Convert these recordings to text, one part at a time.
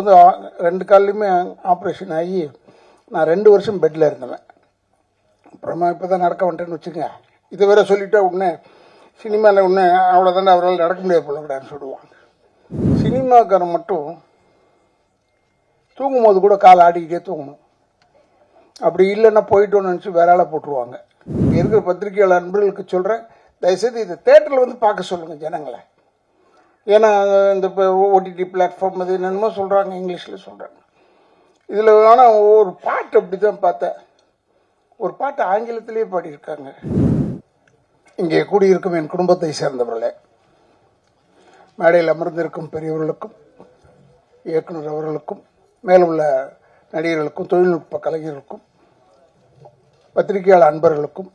வந்து ரெண்டு கால்லையுமே ஆப்ரேஷன் ஆகி நான் ரெண்டு வருஷம் பெட்டில் இருந்தேன் அப்புறமா இப்போ தான் நடக்க வந்துட்டேன்னு வச்சுக்கோங்க. இதை வேற சொல்லிட்டா உடனே சினிமாவில் உடனே அவ்வளோதானே அவரால் நடக்க முடியாது போல கூடாதுன்னு சொல்லுவாங்க. சினிமாக்காரன் மட்டும் தூங்கும்போது கூட கால் ஆடிக்கிட்டே தூங்கணும். அப்படி இல்லைன்னா போயிட்டோன்னு நினச்சி வேற ஆளை போட்டுருவாங்க. இங்கே இருக்கிற பத்திரிகையாளர் நண்பர்களுக்கு சொல்கிறேன் தயவுசெய்து இதை தேட்டரில் வந்து பார்க்க சொல்லுங்கள் ஜனங்களை. ஏன்னா இந்த இப்போ ஓடிடி பிளாட்ஃபார்ம் அது என்னென்னமோ சொல்கிறாங்க இங்கிலீஷில் சொல்கிறாங்க இதில் ஆனால் ஒரு பாட்டு அப்படி தான் பார்த்தேன். ஒரு பாட்டு ஆங்கிலத்திலேயே பாடியிருக்காங்க. இங்கே கூடியிருக்கும் என் குடும்பத்தை சேர்ந்தவர்களே. மேடையில் அமர்ந்திருக்கும் பெரியவர்களுக்கும் இயக்குனர் அவர்களுக்கும் மேலுள்ள நடிகர்களுக்கும் தொழில்நுட்ப கலைஞர்களுக்கும் பத்திரிகையாளர் அன்பர்களுக்கும்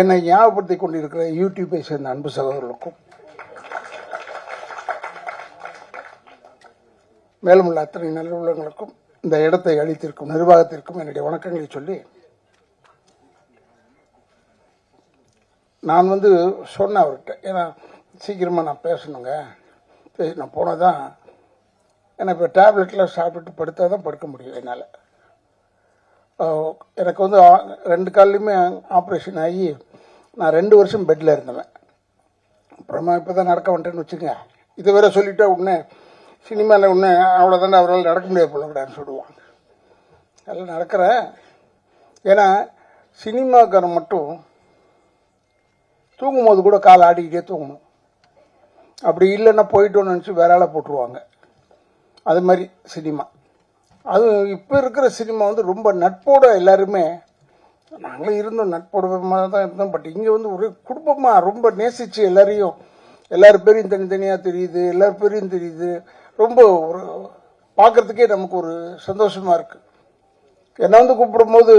என்னை ஞாபகப்படுத்திக் கொண்டிருக்கிற யூடியூப்பை சேர்ந்த அன்பு சகோதரர்களுக்கும் மேலும் உள்ள அத்தனை நல்லுள்ளங்களுக்கும் இந்த இடத்தை அளித்திருக்கும் நிர்வாகத்திற்கும் என்னுடைய வணக்கங்களை சொல்லி நான் வந்து சொன்னேன் அவர்கிட்ட. ஏன்னா சீக்கிரமாக நான் பேசணுங்க. நான் போனால் தான் ஏன்னா இப்போ டேப்லெட்லாம் சாப்பிட்டுட்டு படுத்தால் தான் படுக்க முடியும் என்னால். எனக்கு வந்து ரெண்டு கால்லையுமே ஆப்ரேஷன் ஆகி நான் ரெண்டு வருஷம் பெட்டில் இருந்தவன். அப்புறமா இப்போ தான் நடக்க வந்துட்டேன்னு வச்சுக்கோங்க. இதை வேற சொல்லிட்டா உடனே சினிமாவில் உடனே அவ்வளோதானே அவரால் நடக்க முடியாது போல கூடாதுன்னு சொல்லுவாங்க. அதெல்லாம் நடக்கிறேன் ஏன்னா சினிமாக்காரன் மட்டும் தூங்கும்போது கூட கால் ஆடிக்கிட்டே தூங்கணும். அப்படி இல்லைன்னா போயிட்டோன்னு நினச்சி வேற ஆளை போட்டுருவாங்க. அது மாதிரி சினிமா. அது இப்போ இருக்கிற சினிமா வந்து ரொம்ப நட்போட எல்லாருமே நாங்களும் இருந்தோம் நட்போட தான் இருந்தோம் பட் இங்கே வந்து ஒரு குடும்பமாக ரொம்ப நேசித்து எல்லாரையும் எல்லார் பேரையும் தனித்தனியாக தெரியுது எல்லார் பேரையும் தெரியுது. ரொம்ப ஒரு பார்க்குறதுக்கே நமக்கு ஒரு சந்தோஷமாக இருக்குது என்னை வந்து கூப்பிடும்போது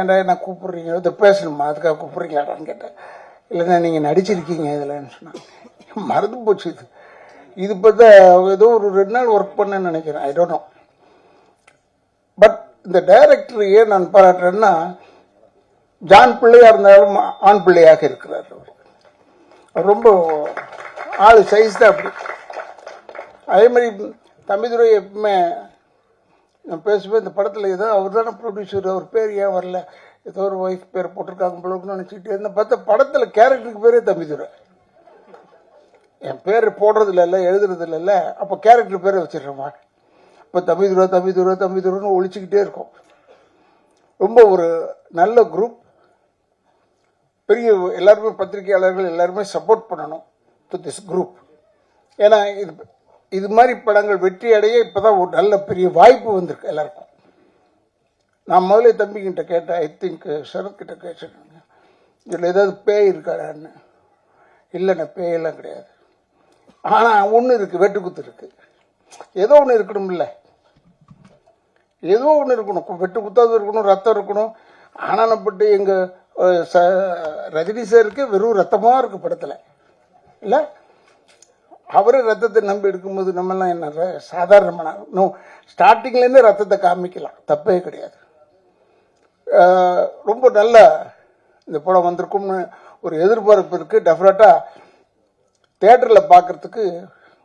ஏன்டா என்ன கூப்பிட்றீங்க? இதை பேசணுமா? அதுக்காக கூப்பிட்றீங்களாடான்னு கேட்டேன். இல்லைண்ணா நீங்கள் நடிச்சிருக்கீங்க இதில்ன்னு சொன்னாங்க. மறந்து போச்சு இது. இது பார்த்தா ஏதோ ஒரு ரெண்டு நாள் ஒர்க் பண்ணேன்னு நினைக்கிறேன். ஐ டோன்ட் நோ பட் இந்த டைரக்டரையே ஏன் நான் பாராட்டுறேன்னா ஜான் பிள்ளையாக இருந்தாலும் ஆண் பிள்ளையாக இருக்கிறார் அவர். ரொம்ப ஆள் சைஸ் தான் அப்படி. அதே மாதிரி தம்பிதுரை எப்பவுமே நான் பேசுவேன் இந்த படத்தில் ஏதோ அவர் தானே ப்ரொடியூசர் அவர் பேர் ஏன் வரல? ஏதோ ஒரு ஒய்ஃப் பேர் போட்டிருக்காங்க போலன்னு நினச்சிட்டு இருந்தேன். பார்த்தா படத்தில் கேரக்டருக்கு பேரே தம்பிதுரை என் பேர் போடுறது இல்லைல்ல எழுதுறது இல்லைல்ல அப்போ கேரக்டர் பேரை வச்சிடுறோமா இப்போ தம்பிதுரை தம்பி துரோன்னு ஒழிச்சுக்கிட்டே இருக்கும். ரொம்ப ஒரு நல்ல குரூப் பெரிய எல்லாருமே பத்திரிகையாளர்கள் எல்லாருமே சப்போர்ட் பண்ணணும் டு திஸ் குரூப் ஏன்னா இது இது மாதிரி படங்கள் வெற்றி அடைய இப்போ தான் ஒரு நல்ல பெரிய வாய்ப்பு வந்திருக்கு எல்லாருக்கும். நான் முதல்ல தம்பிக்கிட்ட கேட்டேன் ஐ திங்க் சரத்கிட்ட கேட்டேன் இதில் ஏதாவது பேய் இருக்காடான்னு இல்லைண்ணே பேயெல்லாம் கிடையாது. ஆனால் ஒன்று இருக்குது வெட்டுக்குத்து இருக்குது ஏதோ ஒன்று இருக்கணும்ல. ஏதோ ஒன்று இருக்கணும். வெட்டு குத்தாவது இருக்கணும் ரத்தம் இருக்கணும். ஆனானப்பட்டு எங்கள் ச ரஜினி சாருக்கு வெறும் ரத்தமாக இருக்குது படத்தில். இல்லை? அவரே ரத்தத்தை நம்பி எடுக்கும்போது நம்மெல்லாம் என்ன ர- சாதாரணமான நோ ஸ்டார்டிங்லேருந்தே ரத்தத்தை காமிக்கலாம். தப்பே கிடையாது. ரொம்ப நல்ல இந்த படம் வந்திருக்கும்னு ஒரு எதிர்பார்ப்பு இருக்குது டெஃபினட்டாக தேட்டரில் பார்க்குறதுக்கு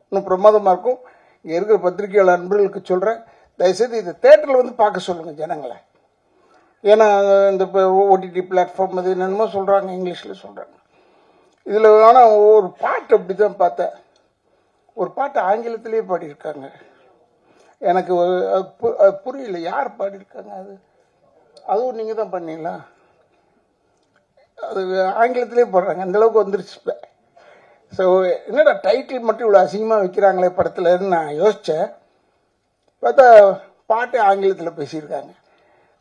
இன்னும் பிரமாதமாக இருக்கும். இங்கே இருக்கிற பத்திரிகையாளர் நண்பர்களுக்கு சொல்கிறேன் தயவுசெய்து இதை தேட்டரில் வந்து பார்க்க சொல்லுங்கள் ஜனங்களை. ஏன்னா இந்த இப்போ ஓடிடி பிளாட்ஃபார்ம் அது என்னென்னமோ சொல்கிறாங்க இங்கிலீஷில் சொல்கிறாங்க இதில் ஆனால் ஒரு பாட்டு அப்படி தான் பார்த்தேன். ஒரு பாட்டு ஆங்கிலத்திலேயே பாடியிருக்காங்க. எனக்கு புரியல. யார் பாடியிருக்காங்க அது? அதுவும் நீங்கள் தான் பண்ணீங்களா? அது ஆங்கிலத்திலே போடுறாங்க. அந்தளவுக்கு வந்துருச்சு இப்போ. ஸோ என்னடா டைட்டில் மட்டும் இவ்வளோ அசிங்கமாக வைக்கிறாங்களே படத்துலன்னு நான் யோசித்தேன் பார்த்தா பாட்டு ஆங்கிலத்தில் பேசியிருக்காங்க.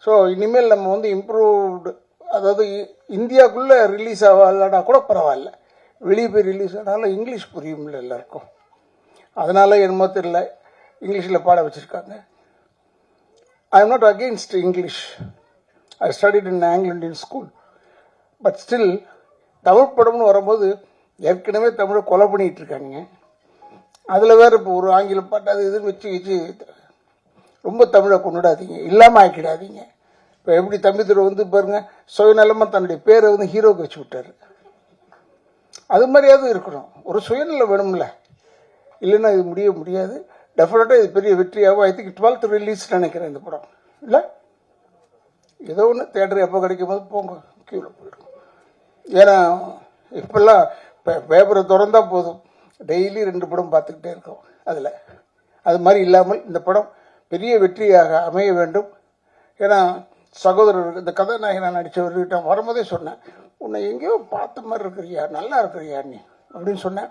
ஸோ இனிமேல் நம்ம வந்து இம்ப்ரூவ்டு அதாவது இ- இந்தியாக்குள்ளே ரிலீஸ் ஆகலனா கூட பரவாயில்ல. வெளியே போய் ரிலீஸ் ஆனாலும் இங்கிலீஷ் புரியும்ல எல்லாருக்கும். அதனால் என்னமோ தெரியல. இங்கிலீஷில் பாட வச்சுருக்காங்க. I am not against English I studied in ஆங்கில Indian school but still Tamil படம்னு வரும்போது ஏற்கனவே தமிழை கொலை பண்ணிகிட்டு இருக்காங்க. அதில் வேறு இப்போ ஒரு ஆங்கில பாட்டு அது இதுன்னு வச்சு வச்சு ரொம்ப தமிழை கொண்டுடாதீங்க இல்லாமல் ஆக்கிடாதீங்க. இப்போ எப்படி தம்பிதுரை வந்து பாருங்க சுயநலமாக தன்னுடைய பேரை வந்து ஹீரோக்கு வச்சு விட்டாரு. அது மாதிரியாவது இருக்கணும். ஒரு சுயநலம் வேணும்ல. இல்லைன்னா இது முடிய முடியாது. டெஃபினட்டாக இது பெரிய வெற்றியாகவும் ஐ திங்க் டுவெல்த் ரிலீஸ் நினைக்கிறேன் இந்த படம். இல்லை? ஏதோ ஒன்று தேட்டர் எப்போ கிடைக்கும் போது போங்க கீழே போயிடும். ஏன்னா இப்போல்லாம் பேப்பரை திறந்தா போதும். டெய்லி ரெண்டு படம் பார்த்துக்கிட்டே இருக்கோம் அதில். அது மாதிரி இல்லாமல் இந்த படம் பெரிய வெற்றியாக அமைய வேண்டும். ஏன்னா சகோதரர் இந்த கதாநாயகனா நடித்தவர்கிட்ட வரும்போதே சொன்னேன் உன்னை எங்கேயோ பார்த்த மாதிரி இருக்கிறியா? நல்லா இருக்கிறியா நீ? அப்படின்னு சொன்னேன்.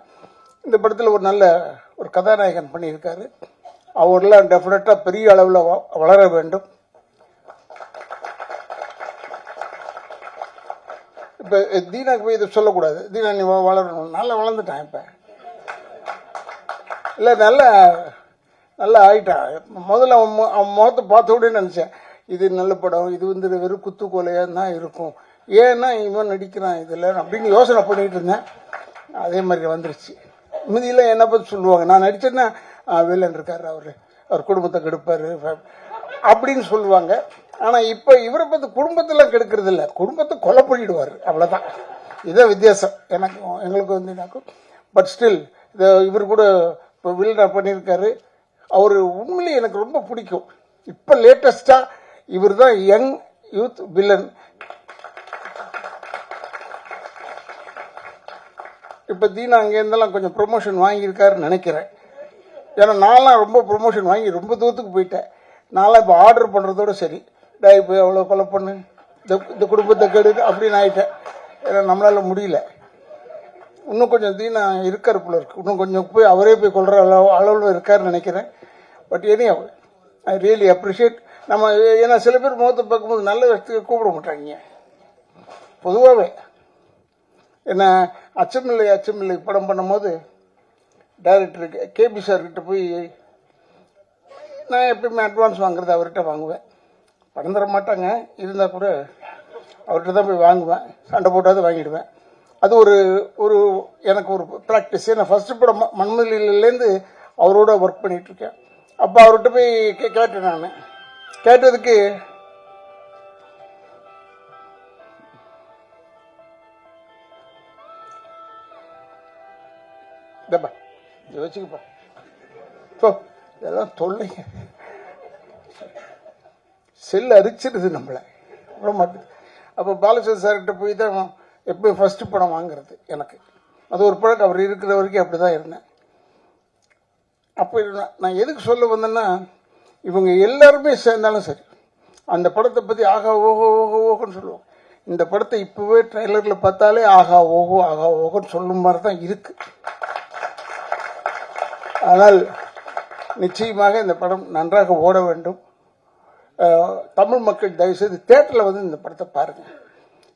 இந்த படத்தில் ஒரு நல்ல ஒரு கதாநாயகன் பண்ணியிருக்காரு. அவரெல்லாம் டெஃபினட்டாக பெரிய அளவில் வளர வேண்டும். இப்போ தீனாக்கு போய் இதை சொல்லக்கூடாது. தீனா நீ வளரணும். நல்லா வளர்ந்துட்டான் இப்போ. இல்லை நல்லா நல்லா ஆயிட்டான் முதல்ல அவன் அவன் முகத்தை பார்த்த உடனே நினச்சேன் இது நல்ல படம் இது வந்து வெறும் குத்து தான் இருக்கும். ஏன்னா இவன் நடிக்கிறான் இதில் அப்படின்னு யோசனை பண்ணிகிட்டு இருந்தேன். அதே மாதிரி வந்துருச்சு. மீதியில் என்ன பற்றி சொல்லுவாங்க? நான் நடித்தேன்னா வில்லன் இருக்கார் அவர். அவர் குடும்பத்தை கெடுப்பார். அப்படின்னு சொல்லுவாங்க. ஆனால் இப்போ இவரை பற்றி குடும்பத்தெல்லாம் கெடுக்கிறது இல்லை. குடும்பத்தை கொலை பண்ணிடுவார். அவ்வளோதான் இதான் வித்தியாசம். எனக்கும் எங்களுக்கு வந்து பட் ஸ்டில் இதை இவர் கூட இப்போ வில்டா பண்ணியிருக்காரு. அவர் உண்மையிலேயே எனக்கு ரொம்ப பிடிக்கும். இப்போ லேட்டஸ்ட்டாக இவர் தான் யங் யூத் வில்லன். இப்போ தீனா அங்கேருந்தெல்லாம் கொஞ்சம் ப்ரொமோஷன் வாங்கியிருக்காருன்னு நினைக்கிறேன். ஏன்னா நான்லாம் ரொம்ப ப்ரொமோஷன் வாங்கி ரொம்ப தூரத்துக்கு போயிட்டேன். நான்லாம் இப்போ ஆர்டர் பண்ணுறதோட சரி. டே போய் எவ்வளோ கொலை பண்ணு? இந்த இந்த குடும்பத்தை கெடு அப்படின்னு ஆயிட்டேன். ஏன்னா நம்மளால் முடியல. இன்னும் கொஞ்சம் தீனா இருக்கார் போல இருக்கு. இன்னும் கொஞ்சம் போய் அவரே போய் கொள்கிற அளவு அளவில் இருக்காருன்னு நினைக்கிறேன். But any I really appreciate நம்ம ஏன்னா சில பேர் முகத்தை பார்க்கும்போது நல்ல விஷயத்துக்கு கூப்பிட மாட்டாங்க. பொதுவாகவே என்ன அச்சமில்லை அச்சமில்லை படம் பண்ணும்போது டைரக்டருக்கு கேபி சார்கிட்ட போய் நான் எப்பயுமே அட்வான்ஸ் வாங்குறது அவர்கிட்ட வாங்குவேன். பணம் தர மாட்டாங்க இருந்தால் கூட அவர்கிட்ட தான் போய் வாங்குவேன். சண்டை போட்டாவது வாங்கிடுவேன். அது ஒரு ஒரு எனக்கு ஒரு ப்ராக்டிஸ் நான் ஃபஸ்ட்டு படம் ம- அவரோட ஒர்க் பண்ணிகிட்ருக்கேன் அப்போ அவர்கிட்ட போய் கே கேட்டேன் நான். கேட்டதுக்கு இதப்பா இதை வச்சுக்கப்பா. ஸோ இதெல்லாம் தொல்லைங்க. செல் அரிச்சிருது நம்மளை. விட மாட்டேது அப்போ பாலச்சந்திர சார்கிட்ட போய் தான் எப்பயும் ஃபஸ்ட்டு படம் வாங்குறது எனக்கு. அது ஒரு பழக்கம் அவர் இருக்கிற வரைக்கும் அப்படி தான் இருந்தேன். அப்போ நான் நான் எதுக்கு சொல்ல வந்தேன்னா இவங்க எல்லாருமே சேர்ந்தாலும் சரி அந்த படத்தை பற்றி ஆகா ஓஹோ ஓஹோ ஓஹோன்னு சொல்லுவோம் இந்த படத்தை இப்போவே ட்ரைலரில் பார்த்தாலே ஆகா ஓஹோ ஆகா ஓஹோன்னு சொல்லும் மாதிரி தான் இருக்குது ஆனால் நிச்சயமாக இந்த படம் நன்றாக ஓட வேண்டும். தமிழ் மக்கள் தயவுசெய்து தேட்டரில் வந்து இந்த படத்தை பாருங்கள்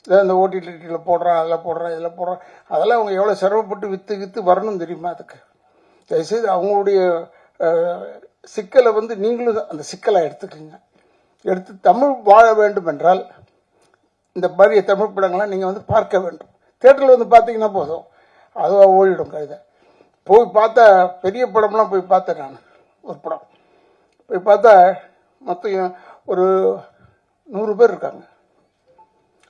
இதை இந்த ஓடிடிடியில் போடுறான் அதில் போடுறான் இதில் போடுறான். அதெல்லாம் அவங்க எவ்வளோ சிரமப்பட்டு விற்று விற்று வரணும் தெரியுமா அதுக்கு? தயவுசெய்து அவங்களுடைய சிக்கலை வந்து நீங்களும் அந்த சிக்கலை எடுத்துக்கோங்க. எடுத்து தமிழ் வாழ வேண்டும் என்றால் இந்த மாதிரி தமிழ் படங்கள்லாம் நீங்கள் வந்து பார்க்க வேண்டும். தேட்டரில் வந்து பார்த்தீங்கன்னா போதும். அதுவாக ஓடிடும் கழுதை போய் பார்த்தா பெரிய படம்லாம் போய் பார்த்தேன் நான் ஒரு படம். போய் பார்த்தா மொத்தம் ஒரு நூறு பேர் இருக்காங்க.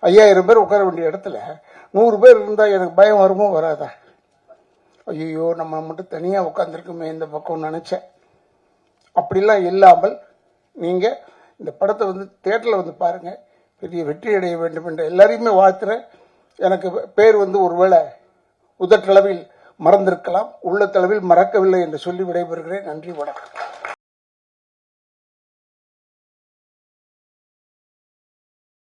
ஐயாயிரம் பேர் உட்கார வேண்டிய இடத்துல நூறு பேர் இருந்தால் எனக்கு பயம் வருமோ வராதா? ஐயோ நம்ம மட்டும் தனியாக உட்காந்துருக்குமே இந்த பக்கம் நினச்சேன். அப்படிலாம் இல்லாமல் நீங்கள் இந்த படத்தை வந்து தேட்டரில் வந்து பாருங்கள் பெரிய வெற்றி அடைய வேண்டும் என்று எல்லாரையுமே வாழ்த்துறேன். எனக்கு பேர் வந்து ஒருவேளை உதட்டளவில் மறந்திருக்கலாம் உள்ளத்தளவில் மறக்கவில்லை என்று சொல்லி விடைபெறுகிறேன். நன்றி வணக்கம்.